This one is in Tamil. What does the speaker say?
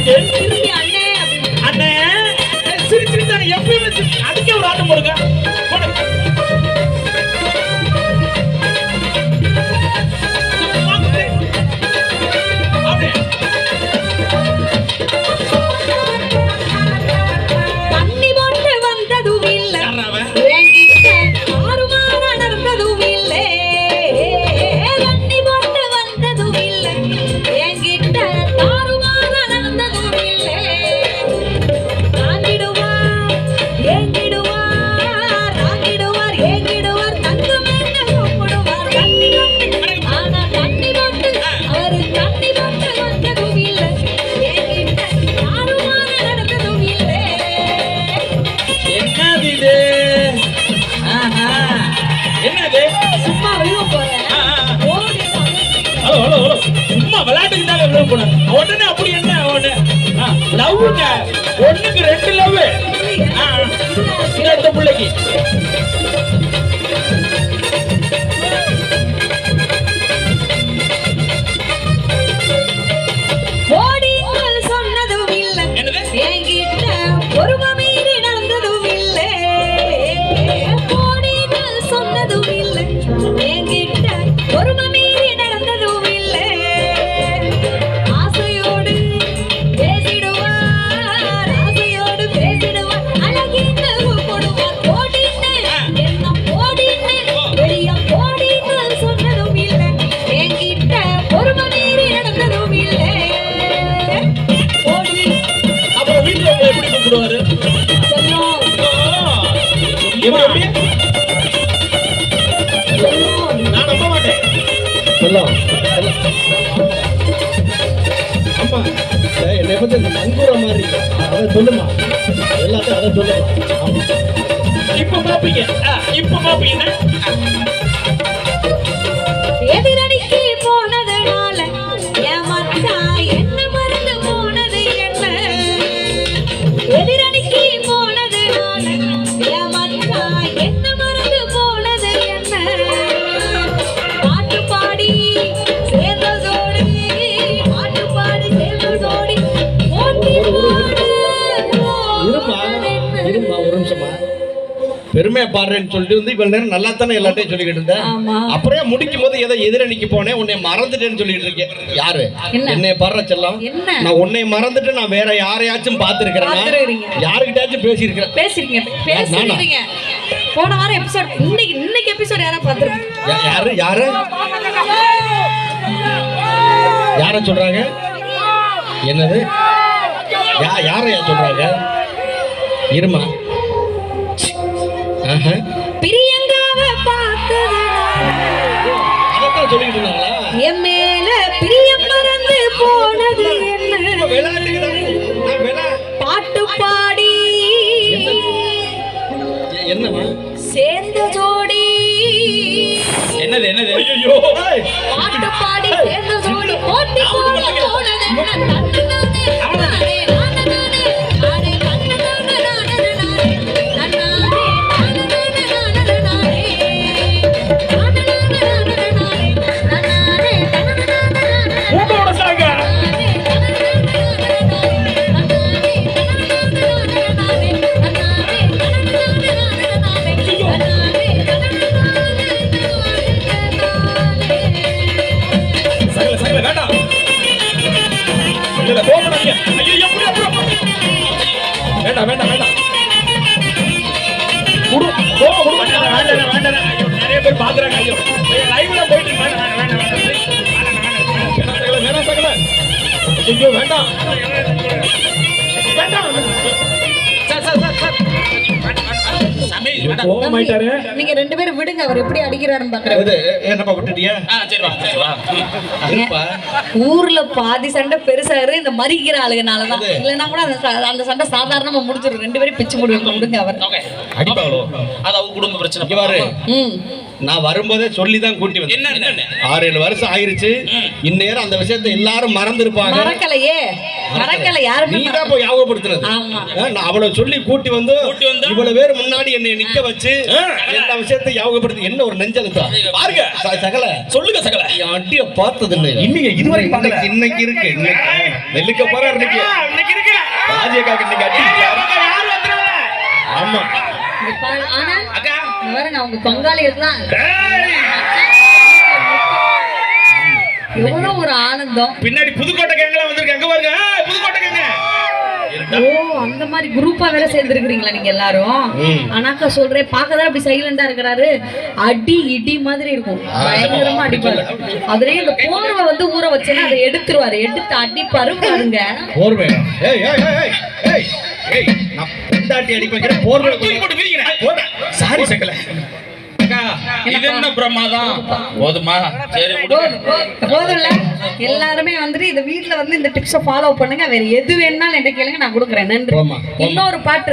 இப்படி போயிட்டு விளையாட்டுக்கு தான் விளையாட போனேன் உடனே அப்படி என்ன ஒண்ணு லவ்வுங்க. ஒண்ணுக்கு ரெண்டு லவ் இந்த பிள்ளைக்கு. செல்லம் அம்மா என்னை பத்தி இந்த மங்குற மாதிரி அதை சொல்லுமா? எல்லாத்தையும் அதை சொல்லுமா? இப்ப பாப்பீங்க. இப்ப பாப்பீங்க. நிமிஷமா பெருமையா பாடுறேன்னு சொல்லிட்டு வந்து இவ்வளவு நேரம் நல்லா தானே எல்லாத்தையும் சொல்லிக்கிட்டு இருந்தேன். அப்புறம் முடிக்கும் போது ஏதோ எதிரணிக்கு போனேன் உன்னை மறந்துட்டேன்னு சொல்லிட்டு இருக்கேன். யாரு? என்ன? என்னை பாடுற செல்லம்? நான் உன்னை மறந்துட்டு நான் வேற யாரையாச்சும் பார்த்திருக்கிறேன். யாருக்கிட்டாச்சும் பேசியிருக்கிறேன். பேசுறீங்க போன வாரம் எபிசோட் இன்னைக்கு இன்னைக்கு எபிசோட் யாரா பார்த்துருக்கீங்க? யாரு? யாரு? யார சொல்றாங்க? என்னது? யா யாரையா சொல்றாங்க? இருமா. பிரியங்காவ சொல்லிட்டு இருந்தாங்களா? என் மேல பிரியம் நிறைய பேர் பாக்குறாங்க. ஐயோ லைவ்ல போயிட்டு வேண்டாம் வேண்டாம் வேண்டாம். நீங்க ரெண்டு பேரும் விடுங்க அவர் எப்படி அடிக்கிறாருன்னு பாக்குறேன். இது என்னப்பா விட்டுட்டியா ஆ சரி வா சரி வா. இருப்பா. ஊர்ல பாதி சண்டை பெருசாரு இந்த மறிக்கிற ஆளுங்கனாலதான் அது. இல்லைன்னா கூட அந்த அந்த சண்டை சாதாரணமா முடிச்சிடும் ரெண்டு பேரும் பிச்சு முடிவு விடுங்க அவர். அது அவங்க குடும்ப பிரச்சனை. பாரு. நான் வரும்போதே சொல்லி தான் கூட்டி வந்தேன். ஆறு ஏழு வருஷம் ஆயிருச்சு. இந்நேரம் அந்த விஷயத்தை எல்லாரும் மறந்துருப்பாங்க. மறக்கலையே. மறக்கல யாருமே நீ தான் போய் ஞாபகப்படுத்துறது. ஆமா. ஆ, நான் அவளை சொல்லி கூட்டி வந்து கூட்டி வந்தா? இவ்வளவு பேர் முன்னாடி என்னை நிக்க வச்சு. எல்லா விஷயத்தையும் ஞாபகப்படுத்தி என்ன ஒரு பாருங்க. ச- சகல. சொல்லுங்க சகல. என் அட்டிய பார்த்தது இல்லை இன்னைக்கு இதுவரைக்கும் பார்க்கல. இன்னைக்கு- இருக்கு இன்னைக்கு. நெல்லிக்க போற இன்னைக்கு. இன்னைக்கு இருக்கு ராஜியக்காக்கு இன்னைக்கு அடி. யார் வந்துறாங்க ஆமா. இங்க பாரு, ஆனா அக்கா. இங்க பாருங்க அவங்க பங்காளிகள்லாம் ஏய், எவ்வளவு ஒரு ஆனந்தம். பின்னாடி புதுக்கோட்டை கேங்கலாம் வந்திருக்கு அங்க பாருங்க. ஓ அந்த மாதிரி குரூப்பா வேற சேர்ந்துருக்கீங்களா நீங்க எல்லாரும்? ம். ஆனாக்கா சொல்றேன் பார்க்கதான் அப்படி சைலண்டா இருக்கிறாரு. அடி இடி மாதிரி இருக்கும். பயங்கரமா அடிப்பாரு. அதுலயும் இந்த போர்வை வந்து ஊற வச்சேன்னா அதை எடுத்துருவாரு. எடுத்து அடிப்பாரு பாருங்க. போர்வை. ஏய் ஏய் ஏய், ஏய் ஏய் ஏய் நான் பொண்டாட்டி அடி வைக்கிறேன் போர்வை. தூக்கி போட்டு விரிக்கிறேன் சாரி சகல அக்கா இது என்ன பிரமாதம் போதுமா? சரி போதும்ல. எல்லாருமே வந்துட்டு இந்த வீட்ல வந்து இந்த டிப்ஸை ஃபாலோ பண்ணுங்க. வேற எது வேணாலும் என்ன கேளுங்க நான் கொடுக்குறேன். நன்றி. இன்னொரு பாட்டு